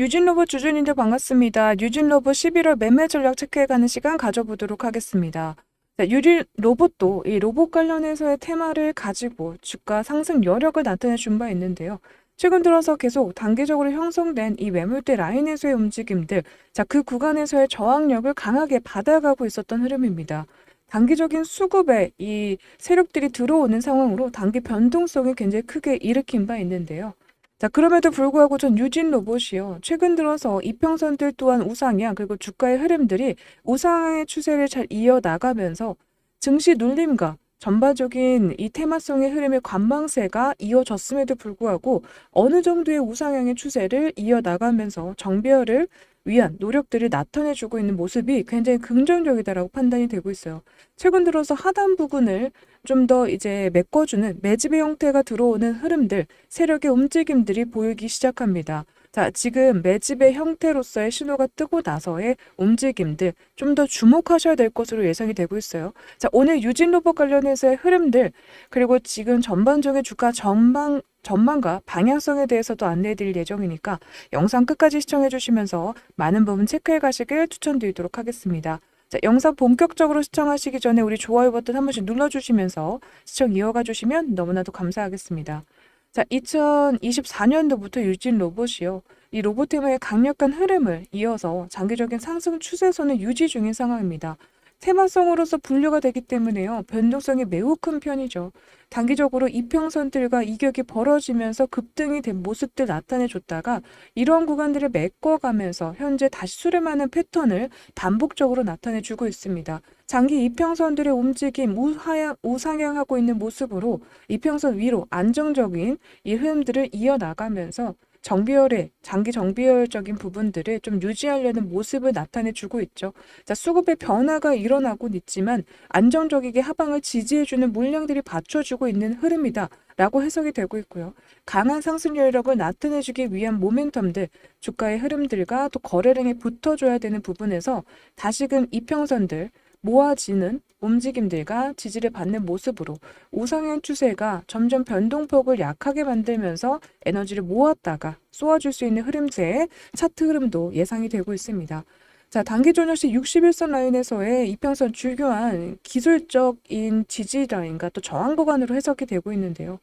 유진 로봇 주주님들 반갑습니다. 유진 로봇 11월 매매 전략 체크해가는 시간 가져보도록 하겠습니다. 자, 유진 로봇도 이 로봇 관련해서의 테마를 가지고 주가 상승 여력을 나타내 준 바 있는데요. 최근 들어서 계속 단기적으로 형성된 이 매물대 라인에서의 움직임들, 자, 그 구간에서의 저항력을 강하게 받아가고 있었던 흐름입니다. 단기적인 수급에 이 세력들이 들어오는 상황으로 단기 변동성이 굉장히 크게 일으킨 바 있는데요. 자, 그럼에도 불구하고 전 유진 로봇이요. 최근 들어서 이평선들 또한 우상향, 그리고 주가의 흐름들이 우상향의 추세를 잘 이어나가면서 증시 눌림과 전반적인 이 테마성의 흐름의 관망세가 이어졌음에도 불구하고 어느 정도의 우상향의 추세를 이어나가면서 정배열을 위한 노력들을 나타내주고 있는 모습이 굉장히 긍정적이다라고 판단이 되고 있어요. 최근 들어서 하단 부근을 좀 더 이제 메꿔주는 매집의 형태가 들어오는 흐름들, 세력의 움직임들이 보이기 시작합니다. 자, 지금 매집의 형태로서의 신호가 뜨고 나서의 움직임들 좀 더 주목하셔야 될 것으로 예상이 되고 있어요. 자, 오늘 유진 로봇 관련해서의 흐름들 그리고 지금 전반적인 주가 전방 전망과 방향성에 대해서도 안내해 드릴 예정이니까 영상 끝까지 시청해 주시면서 많은 부분 체크해 가시길 추천드리도록 하겠습니다. 자, 영상 본격적으로 시청하시기 전에 우리 좋아요 버튼 한 번씩 눌러주시면서 시청 이어가 주시면 너무나도 감사하겠습니다. 자, 2024년도부터 유진 로봇이요. 이 로봇 테마의 강력한 흐름을 이어서 장기적인 상승 추세선을 유지 중인 상황입니다. 테마성으로서 분류가 되기 때문에요. 변동성이 매우 큰 편이죠. 단기적으로 이평선들과 이격이 벌어지면서 급등이 된 모습들 나타내줬다가 이러한 구간들을 메꿔가면서 현재 다시 수렴하는 패턴을 반복적으로 나타내주고 있습니다. 장기 이평선들의 움직임 우하향, 우상향하고 있는 모습으로 이평선 위로 안정적인 이 흐름들을 이어나가면서 정비열의 장기 정비열적인 부분들을 좀 유지하려는 모습을 나타내 주고 있죠. 자, 수급의 변화가 일어나곤 있지만 안정적이게 하방을 지지해주는 물량들이 받쳐주고 있는 흐름이다. 라고 해석이 되고 있고요. 강한 상승 여력을 나타내주기 위한 모멘텀들, 주가의 흐름들과 또 거래량에 붙어줘야 되는 부분에서 다시금 이평선들, 모아지는 움직임들과 지지를 받는 모습으로 우상향 추세가 점점 변동폭을 약하게 만들면서 에너지를 모았다가 쏘아줄 수 있는 흐름세의 차트 흐름도 예상이 되고 있습니다. 자, 단기 조정시 61선 라인에서의 이평선 중요한 기술적인 지지 라인과 또 저항 구간으로 해석이 되고 있는데요.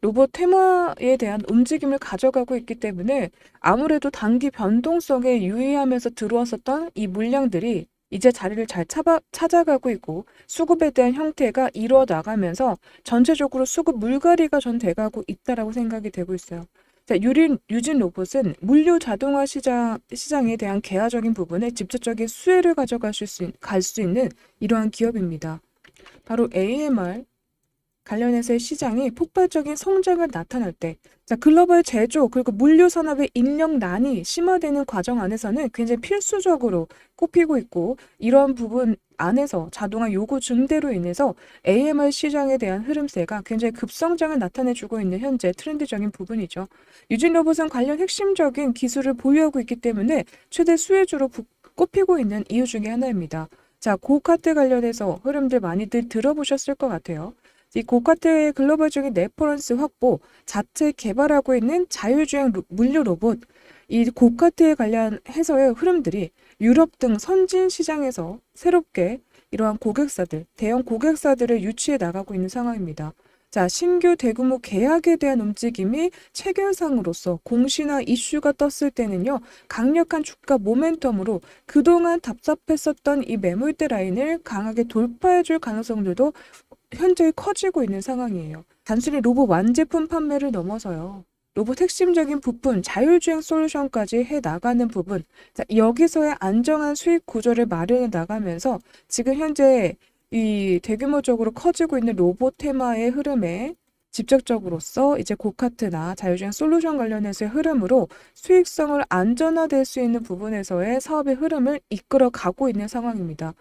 로봇 테마에 대한 움직임을 가져가고 있기 때문에 아무래도 단기 변동성에 유의하면서 들어왔었던 이 물량들이 이제 자리를 잘 찾아, 찾아가고 있고 수급에 대한 형태가 이루어 나가면서 전체적으로 수급 물갈이가 전 돼가고 있다라고 생각이 되고 있어요. 자, 유린, 유진 로봇은 물류 자동화 시장, 시장에 대한 개화적인 부분에 직접적인 수혜를 가져갈 수, 갈 수 있는 이러한 기업입니다. 바로 AMR 관련해서의 시장이 폭발적인 성장을 나타낼 때, 자, 글로벌 제조 그리고 물류 산업의 인력난이 심화되는 과정 안에서는 굉장히 필수적으로 꼽히고 있고 이러한 부분 안에서 자동화 요구 증대로 인해서 AMR 시장에 대한 흐름세가 굉장히 급성장을 나타내주고 있는 현재 트렌드적인 부분이죠. 유진 로봇은 관련 핵심적인 기술을 보유하고 있기 때문에 최대 수혜주로 부- 꼽히고 있는 이유 중에 하나입니다. 자, 고카트 관련해서 흐름들 많이들 들어보셨을 것 같아요. 이 고카트의 글로벌적인 레퍼런스 확보, 자체 개발하고 있는 자율주행 로- 물류 로봇, 이 고카트에 관련 해서의 흐름들이 유럽 등 선진 시장에서 새롭게 이러한 고객사들, 대형 고객사들을 유치해 나가고 있는 상황입니다. 자, 신규 대규모 계약에 대한 움직임이 체결상으로서 공시나 이슈가 떴을 때는요, 강력한 주가 모멘텀으로 그동안 답답했었던 이 매물대 라인을 강하게 돌파해 줄 가능성들도 현재 커지고 있는 상황이에요. 단순히 로봇 완제품 판매를 넘어서요. 로봇 핵심적인 부품, 자율주행 솔루션까지 해 나가는 부분. 자, 여기서의 안정한 수익 구조를 마련해 나가면서 지금 현재 이 대규모적으로 커지고 있는 로봇 테마의 흐름에 직접적으로서 이제 고카트나 자율주행 솔루션 관련해서의 흐름으로 수익성을 안전화될 수 있는 부분에서의 사업의 흐름을 이끌어 가고 있는 상황입니다.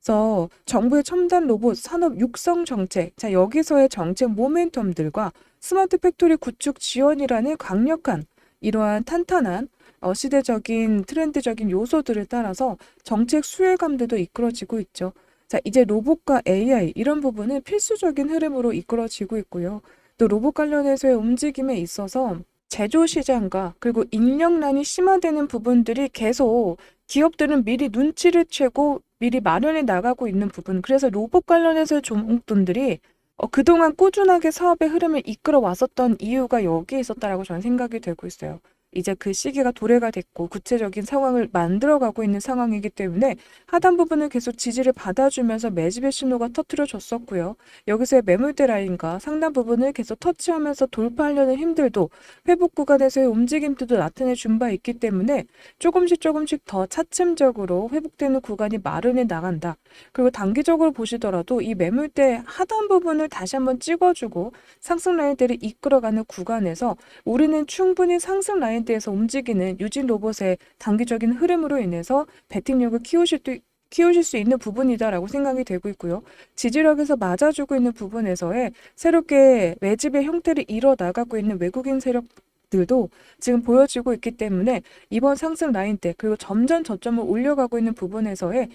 그래서 정부의 첨단 로봇 산업 육성 정책, 자 여기서의 정책 모멘텀들과 스마트 팩토리 구축 지원이라는 강력한 이러한 탄탄한 어, 시대적인 트렌드적인 요소들을 따라서 정책 수혜감들도 이끌어지고 있죠. 자, 이제 로봇과 AI 이런 부분은 필수적인 흐름으로 이끌어지고 있고요. 또 로봇 관련해서의 움직임에 있어서 제조 시장과 그리고 인력난이 심화되는 부분들이 계속 기업들은 미리 눈치를 채고 미리 마련해 나가고 있는 부분. 그래서 로봇 관련해서 종목들이 어, 그동안 꾸준하게 사업의 흐름을 이끌어 왔었던 이유가 여기에 있었다라고 저는 생각이 되고 있어요. 이제 그 시기가 도래가 됐고 구체적인 상황을 만들어가고 있는 상황이기 때문에 하단 부분을 계속 지지를 받아주면서 매집의 신호가 터트려졌었고요. 여기서의 매물대 라인과 상단 부분을 계속 터치하면서 돌파하려는 힘들도 회복 구간에서의 움직임들도 나타내 준 바 있기 때문에 조금씩 조금씩 더 차츰적으로 회복되는 구간이 마련해 나간다. 그리고 단기적으로 보시더라도 이 매물대 하단 부분을 다시 한번 찍어주고 상승 라인대를 이끌어가는 구간에서 우리는 충분히 상승 라인 대에서 움직이는 유진 로봇의 단기적인 흐름으로 인해서 배팅력을 키우실 수 키우실 수 있는 부분이다라고 생각이 되고 있고요. 지지력에서 맞아주고 있는 부분에서의 새롭게 매집의 형태를 이뤄 나가고 있는 외국인 세력 들도 지금 보여지고 있기 때문에 이번 상승 라인 때 그리고 점점 저점을 올려가고 있는 부분에서의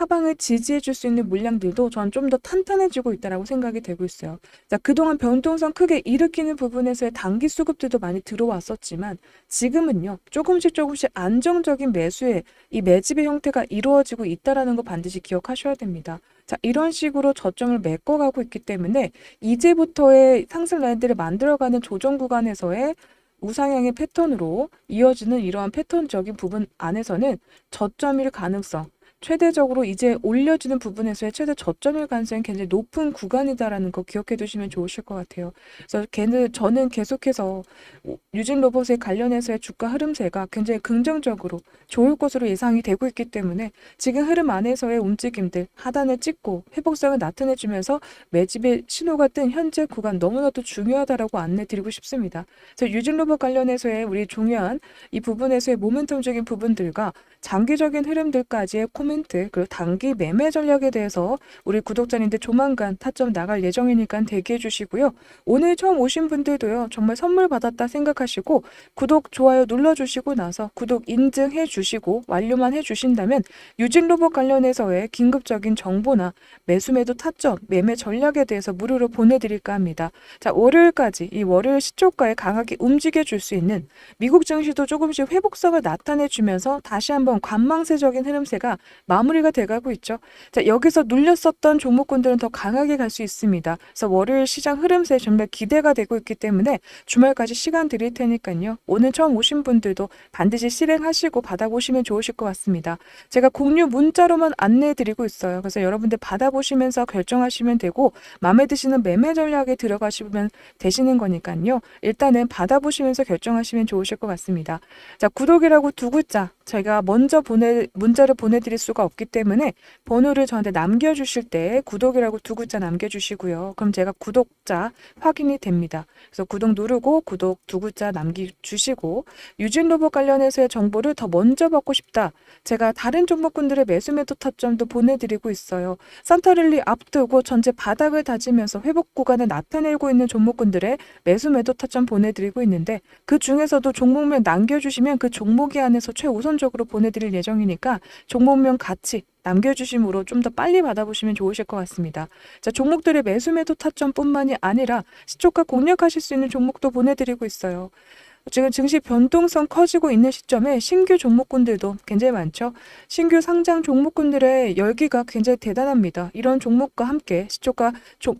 하방을 지지해 줄 수 있는 물량들도 전 좀 더 탄탄해지고 있다라고 생각이 되고 있어요. 자, 그동안 변동성 크게 일으키는 부분에서의 단기 수급들도 많이 들어왔었지만 지금은요. 조금씩 조금씩 안정적인 매수의 이 매집의 형태가 이루어지고 있다라는 거 반드시 기억하셔야 됩니다. 자, 이런 식으로 저점을 메꿔가고 있기 때문에 이제부터의 상승 라인들을 만들어가는 조정 구간에서의 우상향의 패턴으로 이어지는 이러한 패턴적인 부분 안에서는 저점일 가능성, 최대적으로 이제 올려주는 부분에서의 최대 저점일 가능성이 굉장히 높은 구간이다라는 거 기억해 두시면 좋으실 것 같아요. 그래서 걔는 저는 계속해서 유진 로봇에 관련해서의 주가 흐름세가 굉장히 긍정적으로 좋을 것으로 예상이 되고 있기 때문에 지금 흐름 안에서의 움직임들 하단을 찍고 회복성을 나타내 주면서 매집의 신호가 뜬 현재 구간 너무나도 중요하다라고 안내 드리고 싶습니다. 그래서 유진 로봇 관련해서의 우리 중요한 이 부분에서의 모멘텀적인 부분들과 장기적인 흐름들까지의 코멘 트 그리고 단기 매매 전략에 대해서 우리 구독자님들 조만간 타점 나갈 예정이니까 대기해 주시고요. 오늘 처음 오신 분들도요. 정말 선물 받았다 생각하시고 구독 좋아요 눌러 주시고 나서 구독 인증해 주시고 완료만 해 주신다면 유진 로봇 관련해서의 긴급적인 정보나 매수 매도 타점 매매 전략에 대해서 무료로 보내드릴까 합니다. 자 월요일까지 이 월요일 시초가에 강하게 움직여 줄 수 있는 미국 증시도 조금씩 회복성을 나타내 주면서 다시 한번 관망세적인 흐름세가 마무리가 돼가고 있죠. 자, 여기서 눌렸었던 종목군들은 더 강하게 갈 수 있습니다. 그래서 월요일 시장 흐름세 정말 기대가 되고 있기 때문에 주말까지 시간 드릴 테니까요. 오늘 처음 오신 분들도 반드시 실행하시고 받아보시면 좋으실 것 같습니다. 제가 공유 문자로만 안내해 드리고 있어요. 그래서 여러분들 받아보시면서 결정하시면 되고 마음에 드시는 매매 전략에 들어가시면 되시는 거니까요. 일단은 받아보시면서 결정하시면 좋으실 것 같습니다. 자, 구독이라고 두 글자 제가 먼저 보내 문자를 보내드릴 수가 없기 때문에 번호를 저한테 남겨주실 때 구독이라고 두 글자 남겨주시고요. 그럼 제가 구독자 확인이 됩니다. 그래서 구독 누르고 구독 두 글자 남겨주시고 유진 로봇 관련해서의 정보를 더 먼저 받고 싶다. 제가 다른 종목군들의 매수 매도 타점도 보내드리고 있어요. 산타랠리 앞두고 전체 바닥을 다지면서 회복 구간을 나타내고 있는 종목군들의 매수 매도 타점 보내드리고 있는데 그 중에서도 종목명 남겨주시면 그 종목이 안에서 최우선 우선적으로 보내드릴 예정이니까 종목명 같이 남겨주심으로 좀 더 빨리 받아보시면 좋으실 것 같습니다. 자, 종목들의 매수 매도 타점뿐만이 아니라 시초가 공략하실 수 있는 종목도 보내드리고 있어요. 지금 증시 변동성 커지고 있는 시점에 신규 종목군들도 굉장히 많죠. 신규 상장 종목군들의 열기가 굉장히 대단합니다. 이런 종목과 함께 시초가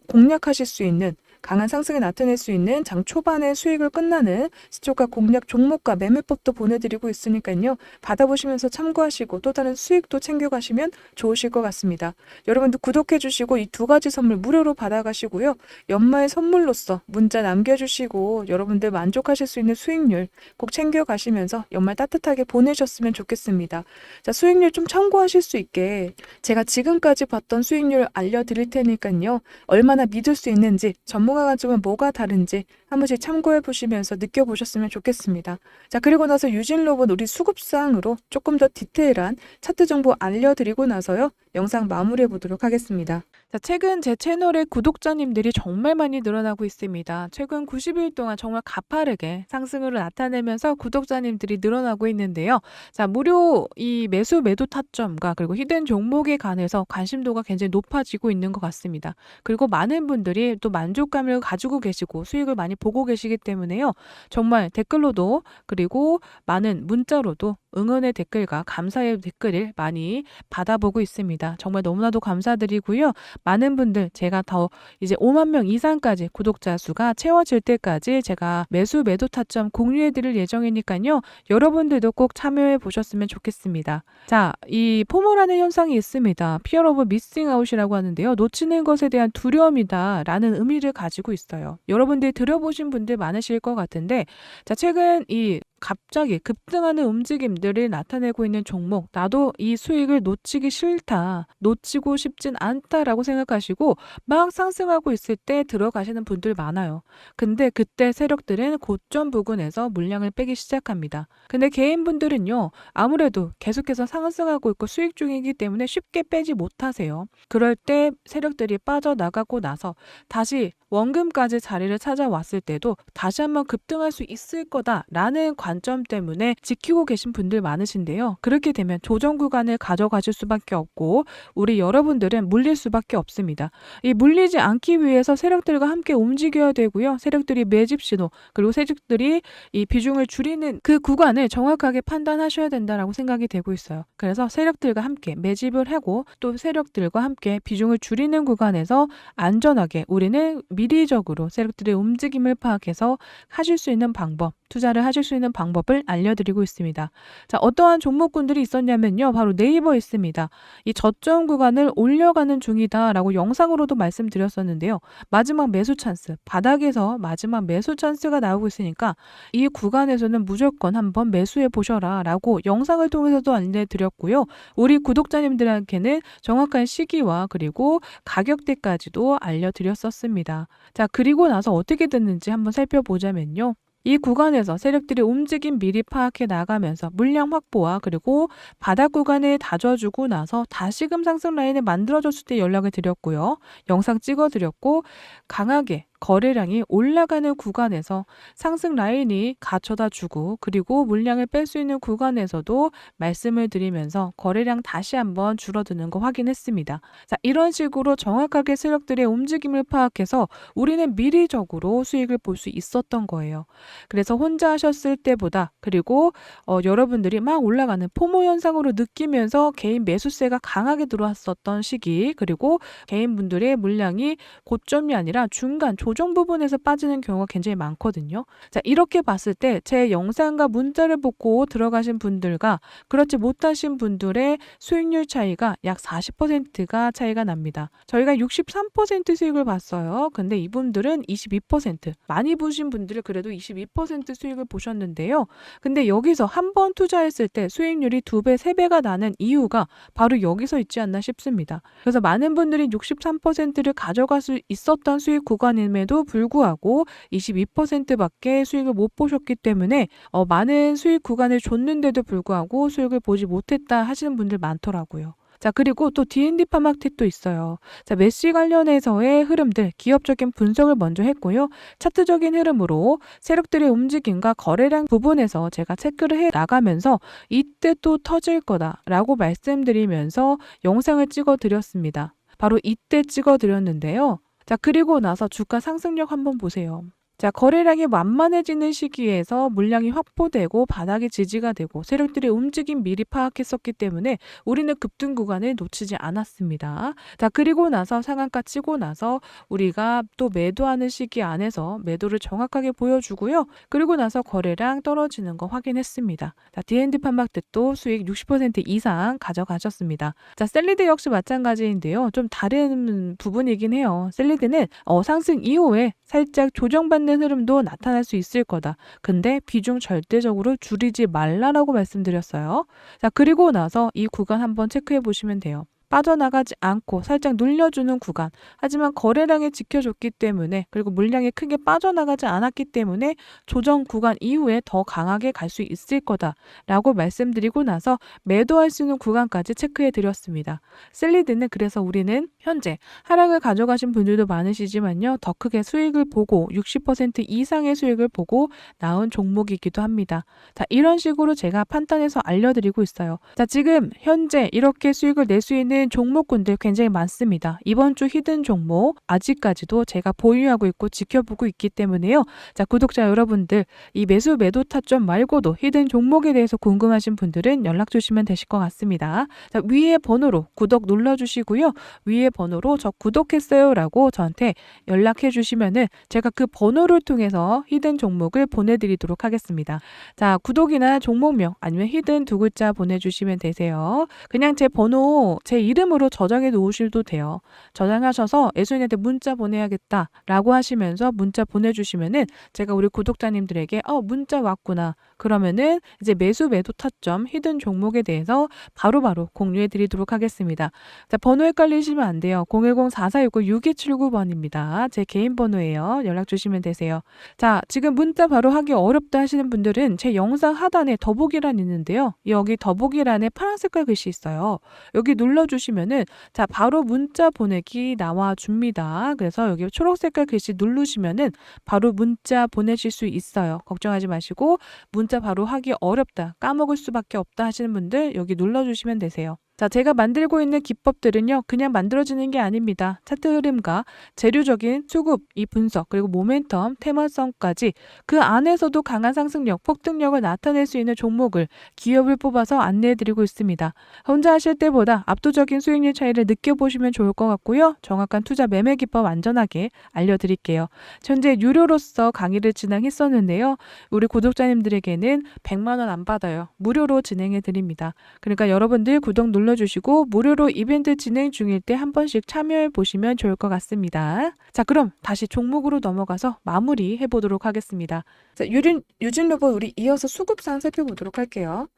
공략하실 수 있는 강한 상승을 나타낼 수 있는 장 초반에 수익을 끝나는 시초가 공략 종목과 매매법도 보내드리고 있으니까요. 받아보시면서 참고하시고 또 다른 수익도 챙겨가시면 좋으실 것 같습니다. 여러분도 구독해주시고 이 두 가지 선물 무료로 받아가시고요. 연말 선물로서 문자 남겨주시고 여러분들 만족하실 수 있는 수익률 꼭 챙겨가시면서 연말 따뜻하게 보내셨으면 좋겠습니다. 자, 수익률 좀 참고하실 수 있게 제가 지금까지 봤던 수익률 알려드릴 테니까요. 얼마나 믿을 수 있는지 전문 관점은 뭐가 다른지 한 번씩 참고해 보시면서 느껴보셨으면 좋겠습니다. 자, 그리고 나서 유진 로봇 우리 수급상으로 조금 더 디테일한 차트 정보 알려드리고 나서요. 영상 마무리해 보도록 하겠습니다. 자, 최근 제 채널의 구독자님들이 정말 많이 늘어나고 있습니다. 최근 90일 동안 정말 가파르게 상승을 나타내면서 구독자님들이 늘어나고 있는데요. 자, 무료 이 매수 매도 타점과 그리고 히든 종목에 관해서 관심도가 굉장히 높아지고 있는 것 같습니다. 그리고 많은 분들이 또 만족감을 가지고 계시고 수익을 많이 보고 계시기 때문에요. 정말 댓글로도 그리고 많은 문자로도 응원의 댓글과 감사의 댓글을 많이 받아보고 있습니다. 정말 너무나도 감사드리고요. 많은 분들 제가 더 이제 5만 명 이상까지 구독자 수가 채워질 때까지 제가 매수 매도 타점 공유해 드릴 예정이니까요. 여러분들도 꼭 참여해 보셨으면 좋겠습니다. 자, 이 포모라는 현상이 있습니다. 피어 오브 미싱 아웃이라고 하는데요. 놓치는 것에 대한 두려움이다라는 의미를 가지고 있어요. 여러분들 들어보 신 분들 많으실 것 같은데 자, 최근 이 갑자기 급등하는 움직임들을 나타내고 있는 종목, 나도 이 수익을 놓치기 싫다, 놓치고 싶진 않다라고 생각하시고 막 상승하고 있을 때 들어가시는 분들 많아요. 근데 그때 세력들은 고점 부근에서 물량을 빼기 시작합니다. 근데 개인분들은요, 아무래도 계속해서 상승하고 있고 수익 중이기 때문에 쉽게 빼지 못하세요. 그럴 때 세력들이 빠져나가고 나서 다시 원금까지 자리를 찾아왔을 때도 다시 한번 급등할 수 있을 거다라는 관점 때문에 지키고 계신 분들 많으신데요. 그렇게 되면 조정 구간을 가져가실 수밖에 없고 우리 여러분들은 물릴 수밖에 없습니다. 이 물리지 않기 위해서 세력들과 함께 움직여야 되고요. 세력들이 매집 신호 그리고 세력들이 이 비중을 줄이는 그 구간을 정확하게 판단하셔야 된다라고 생각이 되고 있어요. 그래서 세력들과 함께 매집을 하고 또 세력들과 함께 비중을 줄이는 구간에서 안전하게 우리는 미리적으로 세력들의 움직임을 파악해서 하실 수 있는 방법, 투자를 하실 수 있는 방법을 알려드리고 있습니다. 자, 어떠한 종목군들이 있었냐면요. 바로 네이버 있습니다. 이 저점 구간을 올려가는 중이다라고 영상으로도 말씀드렸었는데요. 마지막 매수 찬스, 바닥에서 마지막 매수 찬스가 나오고 있으니까 이 구간에서는 무조건 한번 매수해 보셔라 라고 영상을 통해서도 알려드렸고요. 우리 구독자님들에게는 정확한 시기와 그리고 가격대까지도 알려드렸었습니다. 자, 그리고 나서 어떻게 됐는지 한번 살펴보자면요. 이 구간에서 세력들이 움직임 미리 파악해 나가면서 물량 확보와 그리고 바닥 구간을 다져주고 나서 다시금 상승 라인을 만들어줬을 때 연락을 드렸고요. 영상 찍어드렸고 강하게 거래량이 올라가는 구간에서 상승 라인이 갖춰다 주고 그리고 물량을 뺄 수 있는 구간에서도 말씀을 드리면서 거래량 다시 한번 줄어드는 거 확인했습니다. 자, 이런 식으로 정확하게 세력들의 움직임을 파악해서 우리는 미리적으로 수익을 볼 수 있었던 거예요. 그래서 혼자 하셨을 때보다 그리고 어, 여러분들이 막 올라가는 포모 현상으로 느끼면서 개인 매수세가 강하게 들어왔었던 시기 그리고 개인분들의 물량이 고점이 아니라 중간 조정 부분에서 빠지는 경우가 굉장히 많거든요. 자, 이렇게 봤을 때 제 영상과 문자를 보고 들어가신 분들과 그렇지 못하신 분들의 수익률 차이가 약 40%가 차이가 납니다. 저희가 63% 수익을 봤어요. 근데 이분들은 22% 많이 보신 분들은 그래도 22% 수익을 보셨는데요. 근데 여기서 한 번 투자했을 때 수익률이 2배, 3배가 나는 이유가 바로 여기서 있지 않나 싶습니다. 그래서 많은 분들이 63%를 가져갈 수 있었던 수익 구간임에 도 불구하고 22%밖에 수익을 못 보셨기 때문에 어, 많은 수익 구간을 줬는데도 불구하고 수익을 보지 못했다 하시는 분들 많더라고요. 자, 그리고 또 D&D 파마켓도 있어요. 자, 메시 관련해서의 흐름들, 기업적인 분석을 먼저 했고요. 차트적인 흐름으로 세력들의 움직임과 거래량 부분에서 제가 체크를 해 나가면서 이때 또 터질 거다라고 말씀드리면서 영상을 찍어 드렸습니다. 바로 이때 찍어 드렸는데요. 자, 그리고 나서 주가 상승력 한번 보세요. 자, 거래량이 완만해지는 시기에서 물량이 확보되고 바닥이 지지가 되고 세력들의 움직임 미리 파악했었기 때문에 우리는 급등 구간을 놓치지 않았습니다. 자, 그리고 나서 상한가 치고 나서 우리가 또 매도하는 시기 안에서 매도를 정확하게 보여주고요. 그리고 나서 거래량 떨어지는 거 확인했습니다. 자, D&D 판박tet도 수익 60% 이상 가져가셨습니다. 자, 셀리드 역시 마찬가지인데요. 좀 다른 부분이긴 해요. 셀리드는 어, 상승 이후에 살짝 조정받는 흐름도 나타날 수 있을 거다. 근데 비중 절대적으로 줄이지 말라라고 말씀드렸어요. 자, 그리고 나서 이 구간 한번 체크해 보시면 돼요. 빠져나가지 않고 살짝 눌려주는 구간. 하지만 거래량이 지켜줬기 때문에 그리고 물량이 크게 빠져나가지 않았기 때문에 조정 구간 이후에 더 강하게 갈 수 있을 거다라고 말씀드리고 나서 매도할 수 있는 구간까지 체크해 드렸습니다. 셀리드는 그래서 우리는 현재 하락을 가져가신 분들도 많으시지만요. 더 크게 수익을 보고 60% 이상의 수익을 보고 나온 종목이기도 합니다. 자, 이런 식으로 제가 판단해서 알려드리고 있어요. 자, 지금 현재 이렇게 수익을 낼 수 있는 종목군들 굉장히 많습니다. 이번 주 히든 종목 아직까지도 제가 보유하고 있고 지켜보고 있기 때문에요. 자, 구독자 여러분들 이 매수 매도 타점 말고도 히든 종목에 대해서 궁금하신 분들은 연락 주시면 되실 것 같습니다. 자, 위에 번호로 구독 눌러 주시고요. 위에 번호로 저 구독했어요라고 저한테 연락해 주시면은 제가 그 번호를 통해서 히든 종목을 보내 드리도록 하겠습니다. 자, 구독이나 종목명 아니면 히든 두 글자 보내 주시면 되세요. 그냥 제 번호 제 이름으로 저장해 놓으셔도 돼요. 저장하셔서 애순이한테 문자 보내야겠다라고 하시면서 문자 보내주시면은 제가 우리 구독자님들에게 어 문자 왔구나 그러면은 이제 매수 매도 타점 히든 종목에 대해서 바로바로 공유해 드리도록 하겠습니다. 자 번호 헷갈리시면 안 돼요. 010-4469-6279번입니다. 제 개인 번호예요. 연락 주시면 되세요. 자 지금 문자 바로 하기 어렵다 하시는 분들은 제 영상 하단에 더보기란 있는데요. 여기 더보기란에 파란 색깔 글씨 있어요. 여기 눌러주시면 은 자 바로 문자 보내기 나와 줍니다. 그래서 여기 초록 색깔 글씨 누르시면은 바로 문자 보내실 수 있어요. 걱정하지 마시고 문자 바로 하기 어렵다 까먹을 수밖에 없다 하시는 분들 여기 눌러주시면 되세요. 자, 제가 만들고 있는 기법들은요, 그냥 만들어지는 게 아닙니다. 차트 흐름과 재료적인 수급, 이 분석, 그리고 모멘텀, 테마성까지 그 안에서도 강한 상승력, 폭등력을 나타낼 수 있는 종목을, 기업을 뽑아서 안내해드리고 있습니다. 혼자 하실 때보다 압도적인 수익률 차이를 느껴보시면 좋을 것 같고요. 정확한 투자 매매 기법 안전하게 알려드릴게요. 현재 유료로서 강의를 진행했었는데요. 우리 구독자님들에게는 100만 원 안 받아요. 무료로 진행해 드립니다. 그러니까 여러분들 구독 눌러 주시고 무료로 이벤트 진행 중일 때 한 번씩 참여해 보시면 좋을 것 같습니다. 자, 그럼 다시 종목으로 넘어가서 마무리 해보도록 하겠습니다. 자, 유진, 유진 로봇 우리 이어서 수급상 살펴보도록 할게요.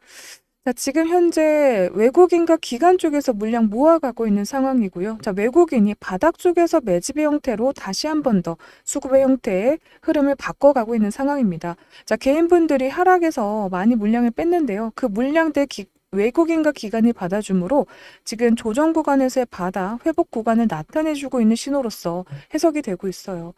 자, 지금 현재 외국인과 기관 쪽에서 물량 모아가고 있는 상황이고요. 자, 외국인이 바닥 쪽에서 매집의 형태로 다시 한 번 더 수급의 형태의 흐름을 바꿔가고 있는 상황입니다. 자, 개인분들이 하락에서 많이 물량을 뺐는데요. 그 물량들 기, 외국인과 기관이 받아주므로 지금 조정 구간에서의 바닥, 회복 구간을 나타내주고 있는 신호로서 해석이 되고 있어요.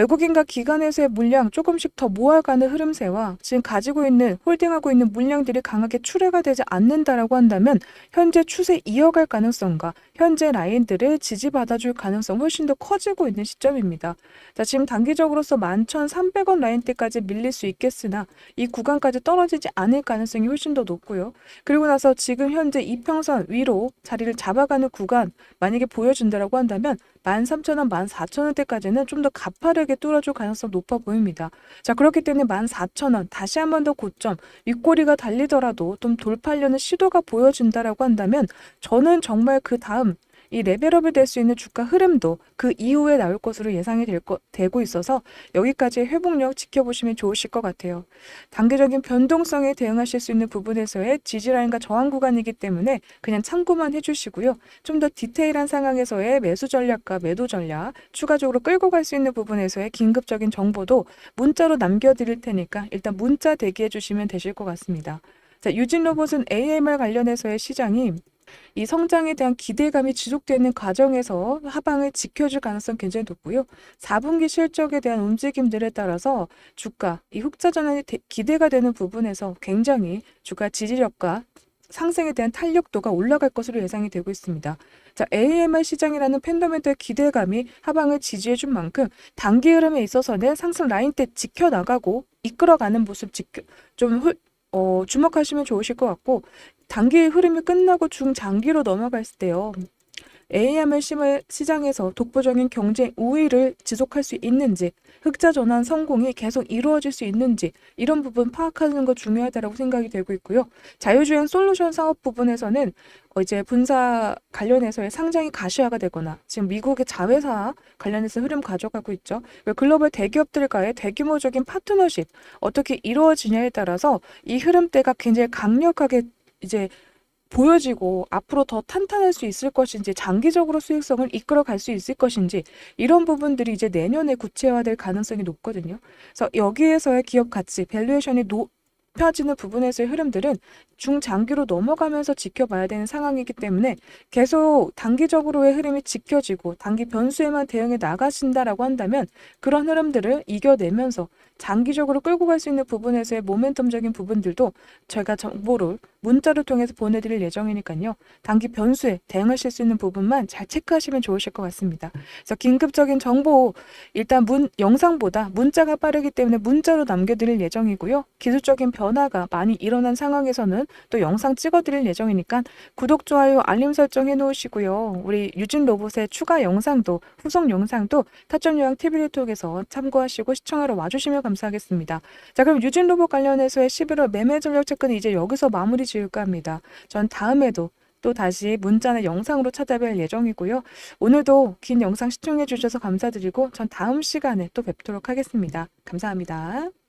외국인과 기관에서의 물량 조금씩 더 모아가는 흐름세와 지금 가지고 있는 홀딩하고 있는 물량들이 강하게 출회가 되지 않는다라고 한다면 현재 추세 이어갈 가능성과 현재 라인들을 지지받아줄 가능성 훨씬 더 커지고 있는 시점입니다. 자, 지금 단기적으로서 11,300원 라인대까지 밀릴 수 있겠으나 이 구간까지 떨어지지 않을 가능성이 훨씬 더 높고요. 그리고 나서 지금 현재 이평선 위로 자리를 잡아가는 구간 만약에 보여준다라고 한다면 13,000원, 14,000원대까지는 좀 더 가파르게 뚫어줄 가능성 높아 보입니다. 자, 그렇기 때문에 14,000원 다시 한 번 더 고점 윗꼬리가 달리더라도 좀 돌파하려는 시도가 보여준다라고 한다면 저는 정말 그 다음 이 레벨업이 될 수 있는 주가 흐름도 그 이후에 나올 것으로 예상이 될 거, 되고 있어서 여기까지의 회복력 지켜보시면 좋으실 것 같아요. 단기적인 변동성에 대응하실 수 있는 부분에서의 지지라인과 저항 구간이기 때문에 그냥 참고만 해주시고요. 좀 더 디테일한 상황에서의 매수 전략과 매도 전략, 추가적으로 끌고 갈 수 있는 부분에서의 긴급적인 정보도 문자로 남겨드릴 테니까 일단 문자 대기해 주시면 되실 것 같습니다. 자, 유진 로봇은 AMR 관련해서의 시장이 이 성장에 대한 기대감이 지속되는 과정에서 하방을 지켜줄 가능성 굉장히 높고요. 4분기 실적에 대한 움직임들에 따라서 주가, 이 흑자 전환이 대- 기대가 되는 부분에서 굉장히 주가 지지력과 상승에 대한 탄력도가 올라갈 것으로 예상이 되고 있습니다. 자, AMR 시장이라는 팬더멘털 기대감이 하방을 지지해 준 만큼 단기 흐름에 있어서는 상승 라인 때 지켜나가고 이끌어가는 모습 지켜, 좀 훌, 어, 주목하시면 좋으실 것 같고 단기 흐름이 끝나고 중장기로 넘어갔을 때요. AMR 심을 시장에서 독보적인 경쟁 우위를 지속할 수 있는지, 흑자 전환 성공이 계속 이루어질 수 있는지 이런 부분 파악하는 거 중요하다고 생각이 되고 있고요. 자유주행 솔루션 사업 부분에서는 어, 이제 분사 관련해서의 상장이 가시화가 되거나 지금 미국의 자회사 관련해서 흐름 가져가고 있죠. 글로벌 대기업들과의 대규모적인 파트너십 어떻게 이루어지냐에 따라서 이 흐름대가 굉장히 강력하게 이제 보여지고 앞으로 더 탄탄할 수 있을 것인지 장기적으로 수익성을 이끌어 갈 수 있을 것인지 이런 부분들이 이제 내년에 구체화될 가능성이 높거든요. 그래서 여기에서의 기업 가치, 밸류에이션이 높아지는 부분에서의 흐름들은 중장기로 넘어가면서 지켜봐야 되는 상황이기 때문에 계속 단기적으로의 흐름이 지켜지고 단기 변수에만 대응해 나가신다라고 한다면 그런 흐름들을 이겨내면서 장기적으로 끌고 갈 수 있는 부분에서의 모멘텀적인 부분들도 저희가 정보를 문자를 통해서 보내드릴 예정이니까요. 단기 변수에 대응하실 수 있는 부분만 잘 체크하시면 좋으실 것 같습니다. 그래서 긴급적인 정보 일단 문 영상보다 문자가 빠르기 때문에 문자로 남겨드릴 예정이고요. 기술적인 변화가 많이 일어난 상황에서는 또 영상 찍어드릴 예정이니까 구독, 좋아요, 알림 설정 해놓으시고요. 우리 유진 로봇의 추가 영상도 후속 영상도 타점 요양 TV 톡에서 참고하시고 시청하러 와주시면 감사하겠습니다. 자 그럼 유진 로봇 관련해서의 11월 매매 전략 체크는 이제 여기서 마무리 지을까 합니다. 전 다음에도 또 다시 문자나 영상으로 찾아뵐 예정이고요. 오늘도 긴 영상 시청해 주셔서 감사드리고 전 다음 시간에 또 뵙도록 하겠습니다. 감사합니다.